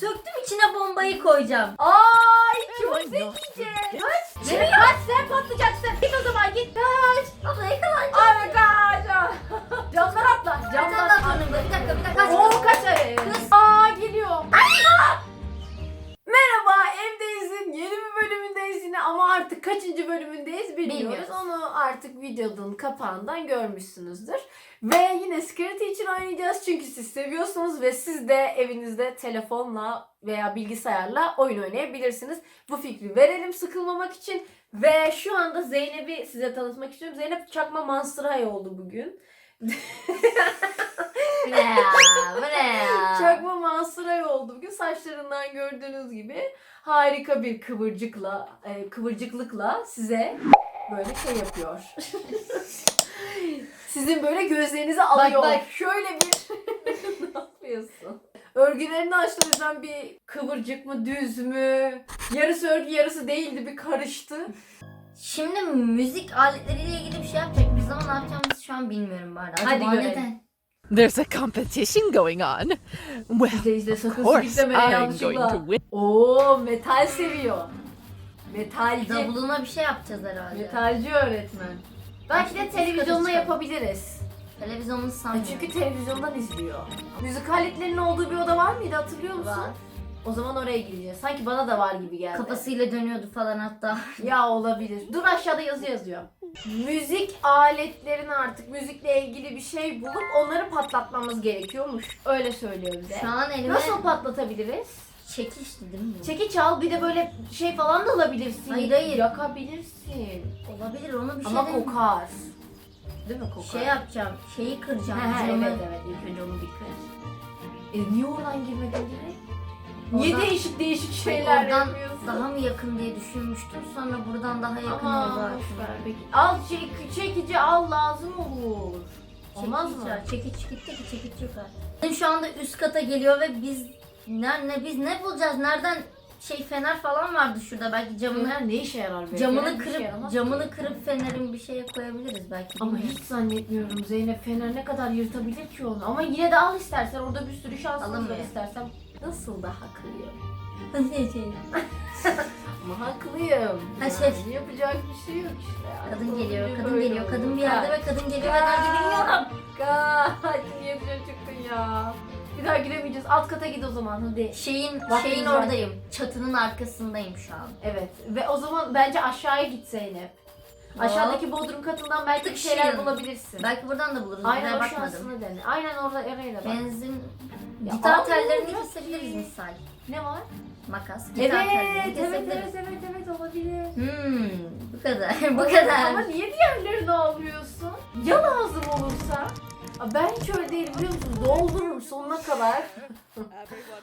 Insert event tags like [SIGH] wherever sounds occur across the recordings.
Söktüm içine bombayı koyacağım. Ay çok zekice. Kaç. Nereye kaç sen patlayacaksın. Git o zaman git. Kaç. Abla yakalanacağım. Ay kaç. [LAUGHS] Camdan atla. Camdan atla. Bir dakika bir dakika. Oo kaç. Kız. Yeni bir bölümündeyiz yine ama artık kaçıncı bölümündeyiz bilmiyoruz. Bilmiyoruz. Onu artık videonun kapağından görmüşsünüzdür. Ve yine Security için oynayacağız çünkü siz seviyorsunuz ve siz de evinizde telefonla veya bilgisayarla oyun oynayabilirsiniz. Bu fikri verelim sıkılmamak için. Ve şu anda Zeynep'i size tanıtmak istiyorum. Zeynep Çakma Monster High oldu bugün. Bu ne ya? Bu ne ya? Çakma Mansuray oldu bugün. Saçlarından gördüğünüz gibi harika bir kıvırcıkla, e, kıvırcıklıkla size böyle şey yapıyor. [LAUGHS] Sizin böyle gözlerinizi alıyor. bak. Şöyle bir [LAUGHS] ne yapıyorsun? Örgülerini açtı o yüzden bir kıvırcık mı düz mü? Yarısı örgü yarısı değildi bir karıştı. Şimdi müzik aletleriyle ilgili bir şey yapacakmışız ama ne yapacağımızı şu an bilmiyorum bu arada. Hadi Acaba görelim. neden? There's a competition going on. Well, İzle izle sakın of course I'm going yanlışlıkla. to win. Oo metal seviyor. Metalci. Davuluna bir şey yapacağız herhalde. Metalci öğretmen. Belki de çıkar. yapabiliriz. Televizyonunu sanmıyorum. Çünkü televizyondan izliyor. Müzik aletlerinin olduğu bir oda var mıydı hatırlıyor musun? Var. O zaman oraya gireceğiz. Sanki bana da var gibi geldi. Kafasıyla dönüyordu falan hatta. [LAUGHS] Ya olabilir. Dur aşağıda yazı yazıyor. Müzik aletlerini artık müzikle ilgili bir şey bulup onları patlatmamız gerekiyormuş. Öyle söylüyor bize. Şu an elime Nasıl patlatabiliriz? çekişti değil mi? bu? Çekiç al bir de böyle şey falan da alabilirsin. Hayır, hayır. Yakabilirsin. Olabilir onu bir Ama şeyden- kokar. Değil mi kokar? Şey yapacağım. Şeyi kıracağım. Ha, ha, camı. evet evet ilk önce onu bir kır. E niye oradan girmedin direkt? Niye Oradan- değişik değişik Hayır, şeyler oradan yapıyorsun? daha mı yakın diye düşünmüştüm. Sonra buradan daha yakın Aman oldu. boş ver peki. Al çek, çekici al lazım olur. Olmaz mı? Çekiç gitti ki çekiç yok artık. Şu anda üst kata geliyor ve biz ne, ne biz ne bulacağız? Nereden şey fener falan vardı şurada belki camını Fener ne işe yarar be? camını Fener bir işe kırıp yaramaz camını ki. kırıp fenerin bir şeye koyabiliriz belki. Ama bilmiyorum. hiç zannetmiyorum Zeynep Fener ne kadar yırtabilir ki onu. Ama yine de al istersen orada bir sürü şansımız var Alamıyorum. istersen. Nasıl da haklıyım. [LAUGHS] Ne şey? Ama haklıyım. Ha, şey- Yani yapacak bir şey yok işte. Kadın geliyor, kadın geliyor, kadın bir yerde ve kadın geliyor ve nerede bilmiyorum. Kaç. Niye dışarı çıktın ya? Bir daha giremeyeceğiz. Alt kata git o zaman hadi. Şeyin şeyin güzel. oradayım. Çatının arkasındayım şu an. Evet. Ve o zaman bence aşağıya git Zeynep. Aşağıdaki bodrum katından belki bir şeyler Tıkşın. bulabilirsin. Belki buradan da buluruz. Aynen Buraya o bakmadım. şansını dene. Aynen orada da bak. Benzin Ya gitar tellerini çok kesebiliriz iyi. misal. Ne var? Makas. Evet, Gitar tellerini evet, kesebiliriz. evet, evet, evet, olabilir. Hmm, bu kadar. [LAUGHS] bu Ama kadar. niye diğerlerini almıyorsun? Ya lazım olursa? Ben hiç öyle değilim biliyor musun? Doldururum sonuna kadar. [LAUGHS]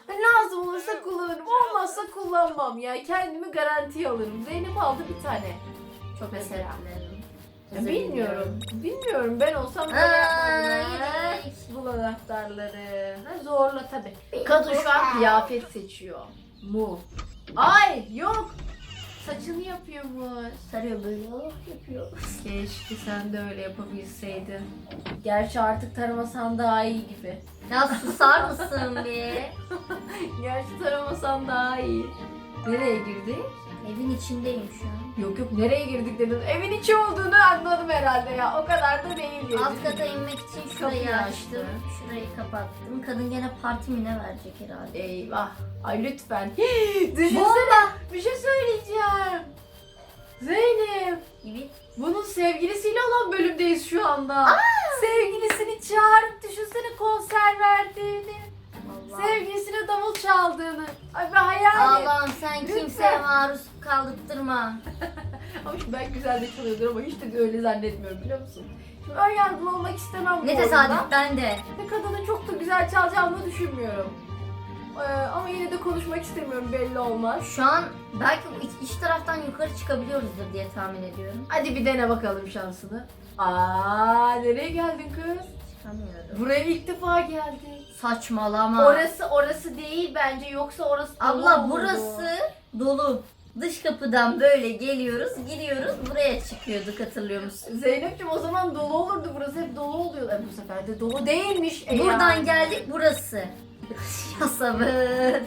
lazım olursa kullanırım. Olmazsa kullanmam ya. Kendimi garantiye alırım. Zeynep aldı bir tane. Çok Mesela. Ya bilmiyorum. Bilmiyorum. Ben olsam böyle yedik. Bul anahtarları. Ha, zorla tabii. Kadın şu an kıyafet seçiyor. Mu. Ay yok. Saçını yapıyormuş. Sarıyor böyle yapıyor. Keşke sen de öyle yapabilseydin. Gerçi artık taramasan daha iyi gibi. Ya susar mısın be? [LAUGHS] Gerçi taramasan daha iyi. Nereye girdik? Evin içindeyim şu an. Yok yok nereye girdik dedin. Evin içi olduğunu anladım herhalde ya. O kadar da değil. diye Alt kata inmek için şurayı Kapıyı açtım. açtı. Şurayı kapattım. Kadın gene parti mi ne verecek herhalde. Eyvah. Ay lütfen. Düşünsene. Bomba! Bir şey söyleyeceğim. Zeynep. Evet. Bunun sevgilisiyle olan bölümdeyiz şu anda. Sevgilisini çağırıp düşünsene konser verdiğini. Allah. Sevgilisine davul çaldığını. Ay ben hayal et. Allah'ım sen Lütfen. kimseye maruz kaldırtma. [LAUGHS] Ama şimdi belki güzel de çalıyordur ama hiç de öyle zannetmiyorum biliyor musun? Şimdi ön yargılı olmak istemem bu Ne tesadüf ben de. Ve kadının çok da güzel çalacağını düşünmüyorum. Ee, ama yine de konuşmak istemiyorum belli olmaz. Şu an belki bu iç, iç taraftan yukarı çıkabiliyoruzdur diye tahmin ediyorum. Hadi bir dene bakalım şansını. Aa nereye geldin kız? Çıkamıyorum. Buraya ilk defa geldik. Saçmalama. Orası orası değil bence yoksa orası dolu Abla olurdu. burası dolu. Dış kapıdan böyle geliyoruz, giriyoruz. Buraya çıkıyorduk hatırlıyor musun? Zeynep'ciğim o zaman dolu olurdu burası hep dolu oluyor. E, bu sefer de dolu değilmiş. E Buradan yani. geldik burası. [LAUGHS] ya sabır. Böyle.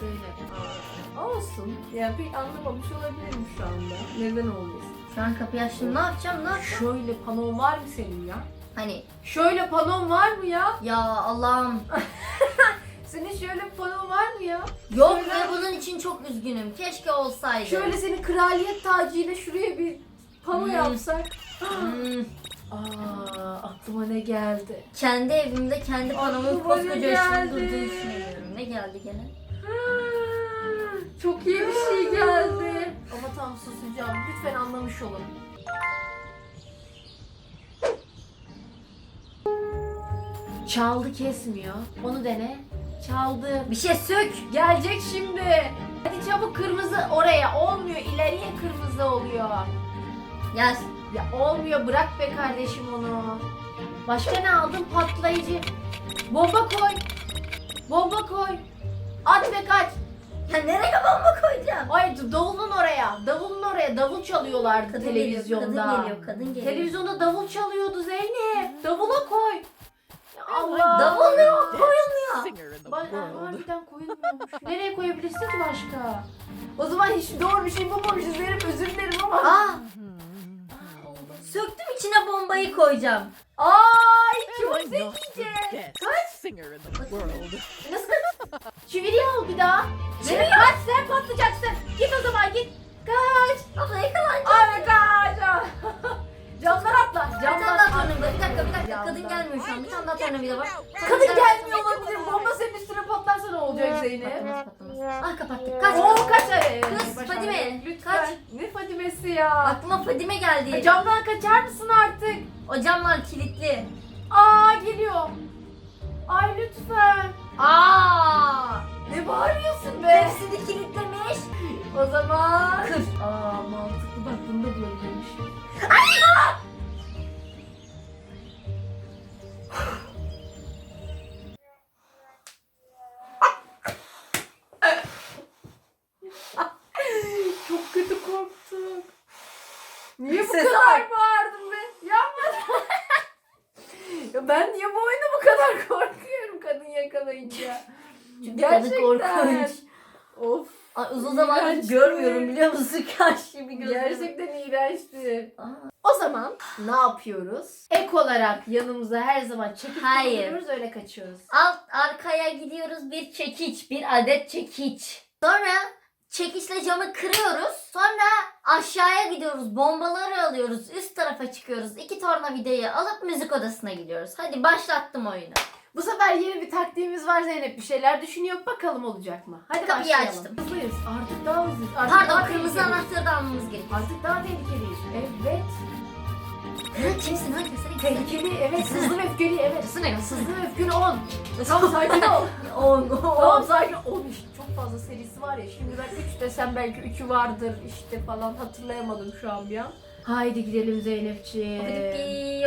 Aa, Olsun. Yani pek anlamamış olabilirim şu anda. Neden olmasın? Şu an kapıyı açtım. Ne yapacağım? Ne yapacağım? Şöyle panon var mı senin ya? Hani Şöyle panon var mı ya? ya Allah'ım. [LAUGHS] Senin şöyle panon var mı ya? Yok ve bunun için çok üzgünüm. Keşke olsaydı. Şöyle senin kraliyet tacıyla şuraya bir pano Hmm. yapsak. Hmm, Aa, aklıma ne geldi? kendi evimde kendi panomun Aklıma ne koskoca geldi? ışığın durduğunu düşünüyorum. Ne geldi gene? Çok iyi bir şey geldi. Ama tam susacağım. Lütfen anlamış olun. Çaldı kesmiyor. Onu dene. Çaldı. Bir şey sök. Gelecek şimdi. Hadi çabuk kırmızı oraya. Olmuyor. İleriye kırmızı oluyor. Gel. Ya olmuyor. Bırak be kardeşim onu. Başka ne aldın? Patlayıcı. Bomba koy. Bomba koy. At ve kaç. Ya nereye bomba koyacağım? Ay davulun oraya. Davulun oraya. Davul çalıyorlardı Kadın televizyonda. Geliyor, kadın geliyor, kadın geliyor. Televizyonda davul çalıyordu Zeynep. Davula koy. Allah. Davul yok, Best koyulmuyor. singer in the Ba- world. harbiden koyulmuyormuş. Nereye koyabilirsin ki başka? O zaman hiç doğru bir şey bulmamışız Zeynep özür dilerim ama. Aa, söktüm içine bombayı koyacağım. Ay çok zekice. Nasıl? Çivili al bir daha. Zeynep kaç sen patlayacaksın. Git o zaman git. Kaç. Abla yakalanacağım. Ay kaç. [LAUGHS] Camdan atla. Camdan atla. Yandan. Kadın gelmiyor şu an. Bir tane daha tornavida var. Kadın gelmiyor olabilir. Bomba senin üstüne patlarsa ne olacak Zeynep? Patlamaz, patlamaz. Ah kapattık. Kaç. Oo kaç ay. Kız, Başardık. Fadime, Lütfen. kaç. Ne Fadime'si ya? Aklıma Fadime geldi. Camdan kaçar mısın artık? O camlar kilitli. Aa geliyor. Ay lütfen. Aa! Ne bağırıyorsun be? Hepsini kilitlemiş. O zaman. Kır. Aa mantıklı bak bunda böyleymiş. Çok kötü korktuk. Niye bu Ses kadar al. bağırdın be? Yapma. ya ben niye bu oyunda bu kadar korkuyorum kadın yakalayınca? Çünkü kadın korkunç. Of. Ay, uzun zamandır İğrençti. görmüyorum biliyor musun? [LAUGHS] Karşı bir gözüm. Gerçekten iğrençti. Aa. Zaman ne yapıyoruz? Ek olarak yanımıza her zaman çekip Hayır. koyuyoruz öyle kaçıyoruz. Alt arkaya gidiyoruz bir çekiç, bir adet çekiç. Sonra çekiçle camı kırıyoruz. Sonra aşağıya gidiyoruz, bombaları alıyoruz, üst tarafa çıkıyoruz. İki tornavidayı alıp müzik odasına gidiyoruz. Hadi başlattım oyunu. Bu sefer yeni bir taktiğimiz var Zeynep. Bir şeyler düşünüyor. Bakalım olacak mı? Hadi Kapıyı başlayalım. açtım. Hızlıyız. Artık daha hızlıyız. Artık daha Pardon kırmızı tehlikeliyiz. anahtarı da almamız gerekiyor. Artık daha tehlikeliyiz. Evet. Kimsin lan? Kimsin? Tehlikeli evet. Hızlı ve öfkeli evet. Hızlı ne? Hızlı ve öfkeli 10. Tamam sakin ol. [LAUGHS] On. tamam sakin ol. 10 çok fazla serisi var ya. Şimdi ben 3 desem belki 3'ü vardır işte falan hatırlayamadım şu an bir an. Haydi gidelim Zeynepciğim.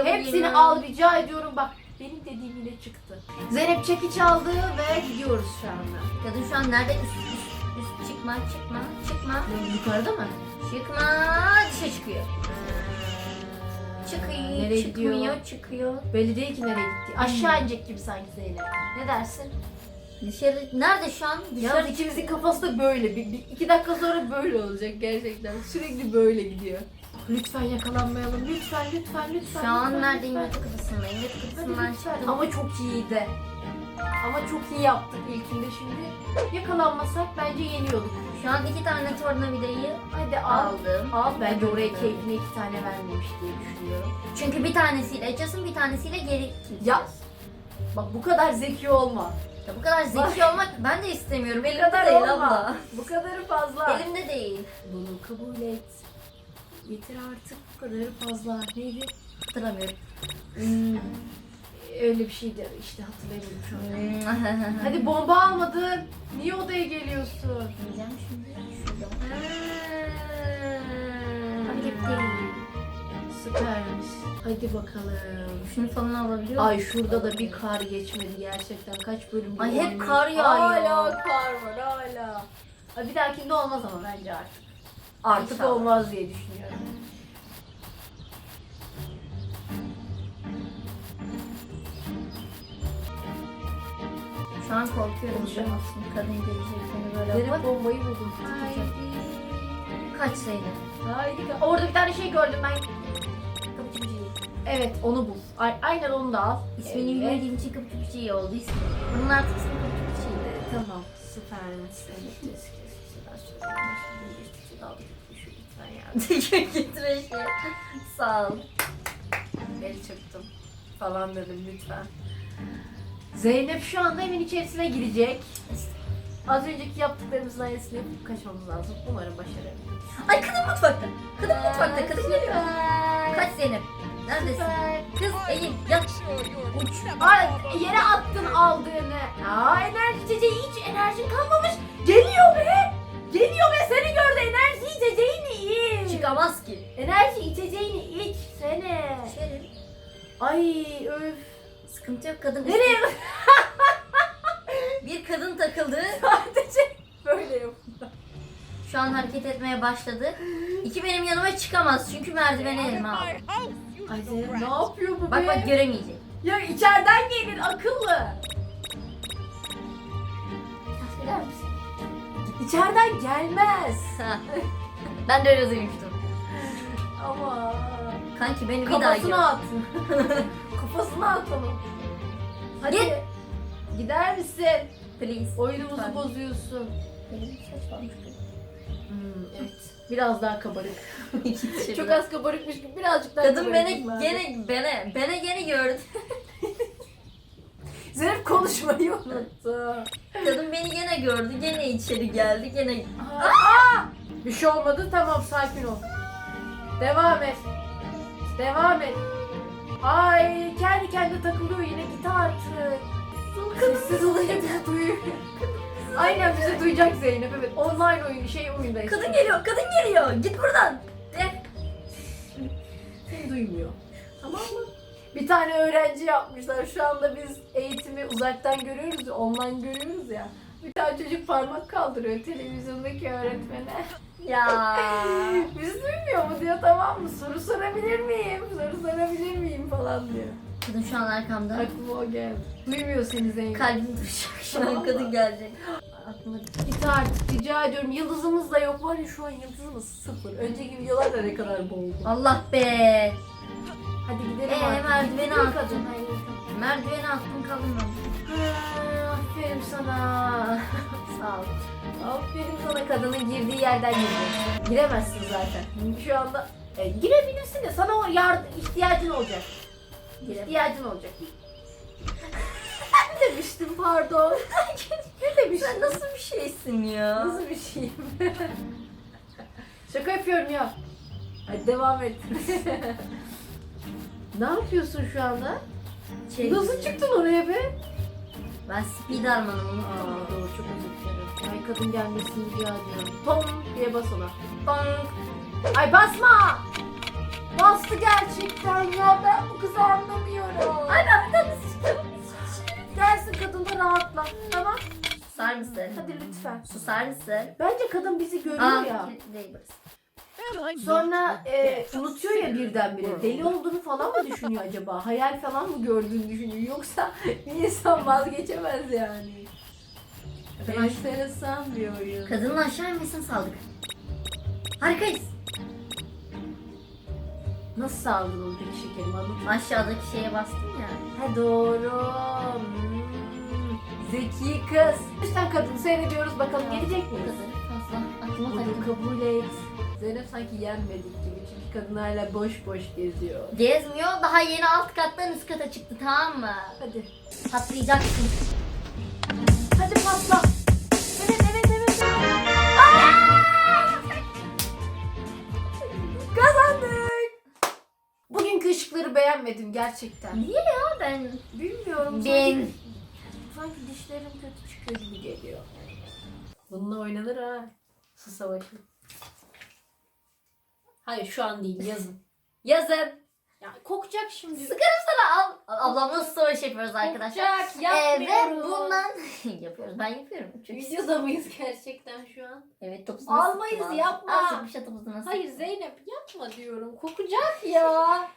Hepsini al rica ediyorum bak. Benim dediğim yine çıktı. Zeynep çekiç aldı ve gidiyoruz şu anda. Kadın şu an nerede? Üst, üst, üst çıkma, çıkma, çıkma. Yukarıda mı? Çıkma, dışarı çıkıyor. Çıkıyor, Nereye çıkmıyor, gidiyor? çıkıyor. Belli değil ki nereye gitti. Aşağı inecek gibi sanki Zeynep. Ne dersin? Dışarı, nerede şu an? Dışarı Yalnız ikimizin kafası da böyle. Bir, bir- iki dakika sonra böyle olacak gerçekten. Sürekli böyle gidiyor. Lütfen yakalanmayalım. Lütfen lütfen lütfen. Şu an lütfen, neredeyim? lütfen. Yatak Hadi odasından lütfen. çıktım. Ama çok iyiydi. Ama çok iyi yaptık ilkinde şimdi. Yakalanmasak bence yeniyorduk. Şu an iki tane tornavidayı Hadi al. aldım. Al bence oraya keyfine iki tane vermemiş diye düşünüyorum. Çünkü bir tanesiyle açasın, bir tanesiyle geri. Ya. Bak bu kadar zeki olma. Ya bu kadar zeki olmak ben de istemiyorum. Bu Elimde kadar değil olma. abla. Bu kadarı fazla. Elimde değil. Bunu kabul et. Yeter artık bu kadarı fazla. Neydi? Hatırlamıyorum. Hmm, öyle bir şeydi işte hatırlayamadım şu an. Hadi bomba almadın. Niye odaya geliyorsun? Yiyeceğim şimdi. Şurada. Süpermiş. Hadi bakalım. Şunu falan alabiliyor Ay şurada da bir kar geçmedi gerçekten. Kaç bölüm Ay, hep kar yağıyor. Hala kar var hala. Ay bir dahakinde olmaz ama bence artık. Artık İnşallah. olmaz diye düşünüyorum. Şu an korkuyorum Konuşamazsın. Kadın gelecek beni böyle Zeynep bak. bombayı buldum. Kaç Zeynep. Haydi. Orada bir tane şey gördüm ben. Evet onu bul. Ay- aynen onu da al. İsmini Evet. bilmediğim için kapıcı iyi oldu ismi. Bunun artık ismi kapıcı iyi. Ee, Tamam. Süpersin. Teşekkür ederim. Sağ ol. Beni çıktım falan dedim lütfen. Zeynep şu anda evin içerisine girecek. Az önceki yaptıklarımızın aynısını yapıp kaçmamız lazım. Umarım başarabiliriz. Ay kadın mutfakta. Kadın mutfakta. Kadın geliyor. Kaç Zeynep. Neredesin? Kız eğil yat. Uç. Ay yere attın aldığını. Aa enerji içeceği hiç enerjin kalmamış. Geliyor be. Geliyor be seni gördü enerji içeceğini iç. Çıkamaz ki. Enerji içeceğini iç sene. İçerim. Ay öf. Sıkıntı yok kadın. Nereye Bir kadın takıldı. sadece böyle yap. Şu an hareket etmeye başladı. İki benim yanıma çıkamaz çünkü merdiveni elime aldı. Ay ne yapıyor bu Bak be? bak göremeyecek. Ya içeriden gelir akıllı. Gider misin? İçeriden gelmez. Ben de öyle duymuştum. Ama Kanki beni bir daha kafasına at. [LAUGHS] kafasına at onu. Hadi. Git. Gider misin? Please. Oyunumuzu Lütfen. bozuyorsun. Benim saç varmış. Hmm, evet. Biraz daha kabarık. [LAUGHS] Çok az kabarıkmış gibi birazcık daha Kadın beni lazım. gene bene bene gene gördü. [LAUGHS] Zeynep konuşmayı unuttu. Kadın beni gene gördü. Gene içeri geldi. Gene Aa! Bir şey olmadı tamam sakin ol. Devam et. Devam et. Ay kendi kendine takılıyor yine git artık. Sessiz olunca bizi duyuyor. Aynen bizi duyacak Zeynep evet. Online oyun şey oyundayız. kadın geliyor. Kadın geliyor. Git buradan. De. Seni duymuyor. Tamam mı? Bir tane öğrenci yapmışlar. Şu anda biz eğitimi uzaktan görüyoruz ya, online görüyoruz ya. Bir tane çocuk parmak kaldırıyor televizyondaki öğretmene. Ya. [LAUGHS] Biz duymuyor mu diyor tamam mı? Soru sorabilir miyim? Soru sorabilir miyim falan diyor. Kadın şu an arkamda. Aklıma o geldi. Duymuyor seni Zeynep. Kalbim duracak. Şu an kadın gelecek. Aklıma Git artık rica ediyorum. Yıldızımız da yok var ya şu an yıldızımız sıfır. Önceki videolarda ne kadar boldu. Allah be. Hadi gidelim Ee, artık. merdiveni attın. kadın. Hayır. Merdiveni attım. Ha, Aferin sana. [LAUGHS] Sağ ol. Aferin sana kadının girdiği yerden girdin. Giremezsin zaten. Şu anda e, girebilirsin de sana o yardım ihtiyacın olacak. İhtiyacın olacak. ne [LAUGHS] demiştim pardon? [LAUGHS] ne demiştim? Sen nasıl bir şeysin ya? Nasıl bir şeyim? Şaka yapıyorum ya. Hadi devam et. Ne yapıyorsun şu anda? Şey, Nasıl çıktın oraya be? Ben speed armanım unuttum. Aa, doğru çok özür dilerim. Ay kadın gelmesini rica ediyorum. Tom diye bas ona. Bonk. Ay basma! Bastı gerçekten ya ben bu kızı anlamıyorum. Ay ben bir tane sıçtım. Gelsin kadın da rahatla. Tamam. Susar mısın? Hadi lütfen. Susar mısın? Bence kadın bizi görüyor Aa, ya. kilitli değil burası. Sonra e, unutuyor ya birdenbire. Deli olduğunu falan mı düşünüyor acaba? Hayal falan mı gördüğünü düşünüyor? Yoksa insan vazgeçemez yani. Kadın Enteresan bir oyun. Kadının aşağı inmesini saldık. Harikayız. Nasıl sağladın onu peki şekerim anlat. Aşağıdaki şeye bastın ya. Ha doğru. Hmm. Zeki kız. Lütfen kadın seyrediyoruz bakalım gelecek miyiz? kadar fazla aklıma Bunu takıldı. kabul et. Zeynep sanki yenmedik gibi çünkü kadın hala boş boş geziyor. Gezmiyor daha yeni alt kattan üst kata çıktı tamam mı? Hadi. Patlayacaksın. Hadi patla. Evet evet evet. evet. Kazandık. Bugünkü ışıkları beğenmedim gerçekten. Niye ya ben? Bilmiyorum. Ben. Sanki, sanki dişlerim kötü çıkıyor gibi geliyor. Bununla oynanır ha. Su savaşı. Hayır şu an değil yazın. [LAUGHS] Yazın. Ya kokacak şimdi. Sıkarım sana al. Ablamla savaş yapıyoruz arkadaşlar. Kokacak Ee, ve yapmıyoruz. bundan [LAUGHS] yapıyoruz. Ben yapıyorum. Çok Videoda mıyız gerçekten şu an? Evet topuzu Almayız, nasıl yapma. Az sıkmış topuzu nasıl Hayır Zeynep yapma diyorum. Kokacak ya.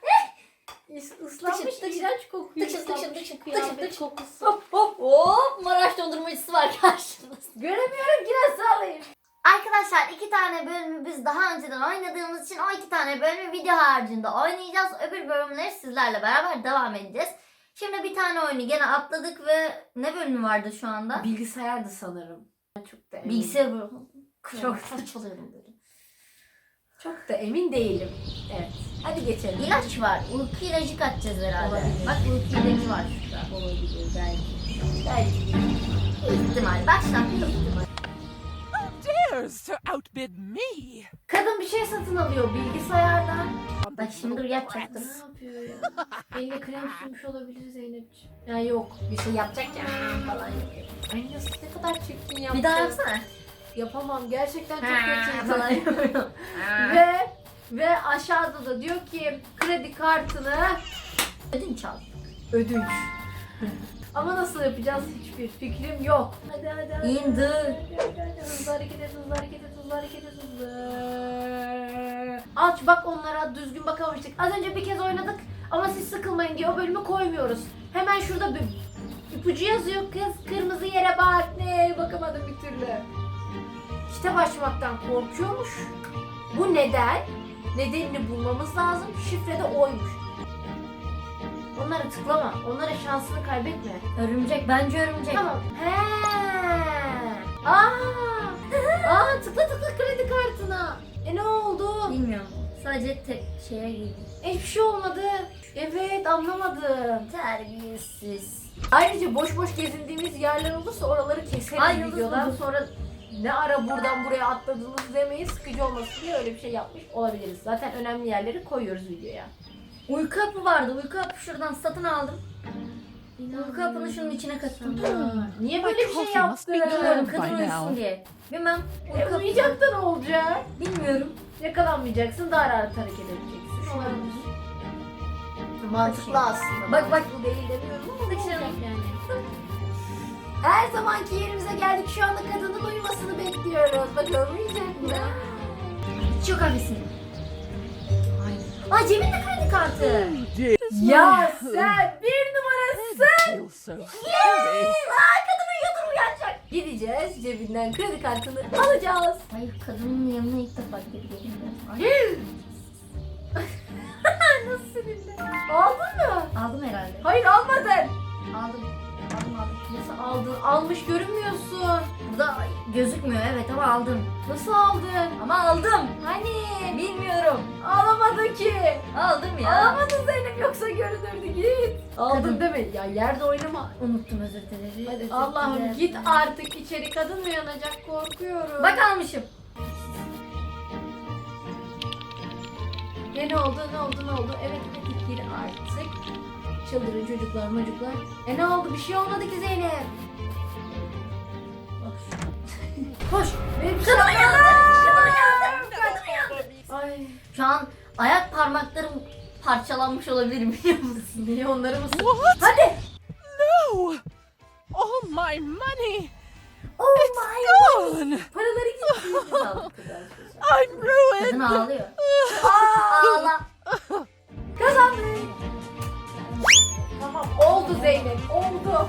is- ıslanmış Dışı, dışı, iğrenç kokuyor. dışı, dışı, ıslanmış dışı, kıyafet kokusu. Hop hop hop Maraş dondurmacısı var karşımızda. [LAUGHS] Göremiyorum ki nasıl alayım. Arkadaşlar iki tane bölümü biz daha önceden oynadığımız için o iki tane bölümü video haricinde oynayacağız. Öbür bölümleri sizlerle beraber devam edeceğiz. Şimdi bir tane oyunu gene atladık ve ne bölümü vardı şu anda? Bilgisayardı sanırım. Çok da emin. Bilgisayar bölümü. Çok- parçalıyorum böyle. Çok da emin değilim. Evet. Hadi geçelim. İlaç var. Uyku ilacı kaçacağız herhalde. Olabilir. Bak uyku ilacı var şurada. Olabilir belki. Belki. İhtimal. Başlattım ihtimal. Dares to outbid me. Kadın bir şey satın alıyor bilgisayardan. Bak şimdi dur yapacaktım. Ne yapıyor ya? Eline krem sürmüş olabilir Zeynepciğim. Ya yok bir şey yapacak ya falan yapıyor. Ay nasıl ne kadar çirkin yaptı. Bir daha yapsana. Yapamam gerçekten çok kötü. [LAUGHS] falan yapıyorum. [LAUGHS] ve ve aşağıda da diyor ki kredi kartını Ödünç al. ödünç. Ama nasıl yapacağız hiçbir fikrim yok. Hadi hadi hadi. İndir. Hadi, hadi, hadi. Hızlı hareket et, hızlı hareket et, hızlı hareket et, hızlı. Aç bak onlara düzgün bakamamıştık. Az önce bir kez oynadık ama siz sıkılmayın diye o bölümü koymuyoruz. Hemen şurada bir ipucu yazıyor kız kırmızı yere bak. Ne bakamadım bir türlü. Kitap açmaktan korkuyormuş. Bu neden? Nedenini bulmamız lazım. Şifre de oymuş. Onlara tıklama. Onlara şansını kaybetme. Örümcek. Bence örümcek. Tamam. He. Aa. Aa tıkla tıkla kredi kartına. E ne oldu? Bilmiyorum. Sadece tek şeye girdim. Hiçbir şey olmadı. Evet anlamadım. Terbiyesiz. Ayrıca boş boş gezindiğimiz yerler olursa oraları keseriz Ay, yıldız videodan buldum. sonra ne ara buradan buraya atladınız demeyin sıkıcı olmasın diye öyle bir şey yapmış olabiliriz. Zaten önemli yerleri koyuyoruz videoya. Uyku hapı vardı. Uyku hapı şuradan satın aldım. Uyku hapını şunun içine kattım. Niye böyle bir şey yaptın? Bilmiyorum kadın uyusun diye. Bilmem. E, Uyku hapı. uyuyacak da ne olacak? Bilmiyorum. Yakalanmayacaksın daha rahat hareket edeceksin. Olabilir. Mantıklı aslında. Bak, bak. Bu değil demiyorum ama yani. Her zamanki yerimize geldik. Şu anda kadının uyumasını bekliyoruz. Bakalım uyuyacak mı? Çok kahvesini. Ay cebinde kredi kartı. Ya sen bir numarasın. Scary. Aa kadın uyuyordur uyanacak. Gideceğiz cebinden kredi kartını alacağız. Hayır kadının yanına ilk defa. Ay, [LAUGHS] Nasıl seninle? Aldın mı? aldım herhalde. Hayır almadın. Aldım. Nasıl aldın? Almış görünmüyorsun. Burada gözükmüyor evet ama aldım. Nasıl aldın? Ama aldım. Hani? Bilmiyorum. Alamadın ki. Aldım ya. Alamadın Zeynep yoksa görünürdü git. Aldın Kadın. deme. Ya yerde oynama. Unuttum özür dilerim. Hadi Allah'ım git artık içeri kadın mı yanacak korkuyorum. Bak almışım. Ya ne oldu ne oldu ne oldu? Evet hadi gir artık. Çıldırın çocuklar çocuklar. E ne oldu bir şey olmadı ki Zeynep. [LAUGHS] Koş. Benim Kadın. Ay. Şu an ayak parmaklarım parçalanmış olabilir [LAUGHS] biliyor musun? Niye onları mı sık- What? Hadi. No! All my money. Oh my Gone. Paraları gitti. I'm ruined. Kadın ağlıyor. Aa, Ağla. kazandık. Tamam oldu Zeynep oldu.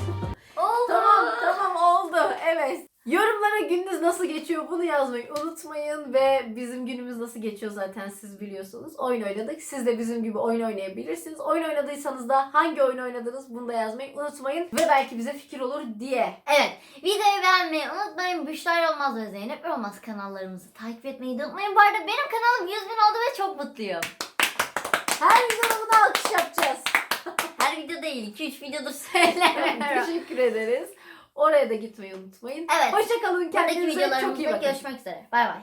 Oldu. Tamam tamam oldu evet. Yorumlara gününüz nasıl geçiyor bunu yazmayı unutmayın ve bizim günümüz nasıl geçiyor zaten siz biliyorsunuz. Oyun oynadık. Siz de bizim gibi oyun oynayabilirsiniz. Oyun oynadıysanız da hangi oyun oynadınız bunu da yazmayı unutmayın ve belki bize fikir olur diye. Evet. Videoyu beğenmeyi unutmayın. Büşra Yılmaz ve Zeynep Yılmaz kanallarımızı takip etmeyi de unutmayın. Bu arada benim kanalım 100 bin oldu ve çok mutluyum. Her videoda alkış yapacağız. Her video değil. 2-3 videodur [LAUGHS] söylemiyorum. Teşekkür ederiz. Oraya da gitmeyi unutmayın. Evet. Hoşçakalın. Kendinize çok iyi bakın. görüşmek üzere. Bay bay.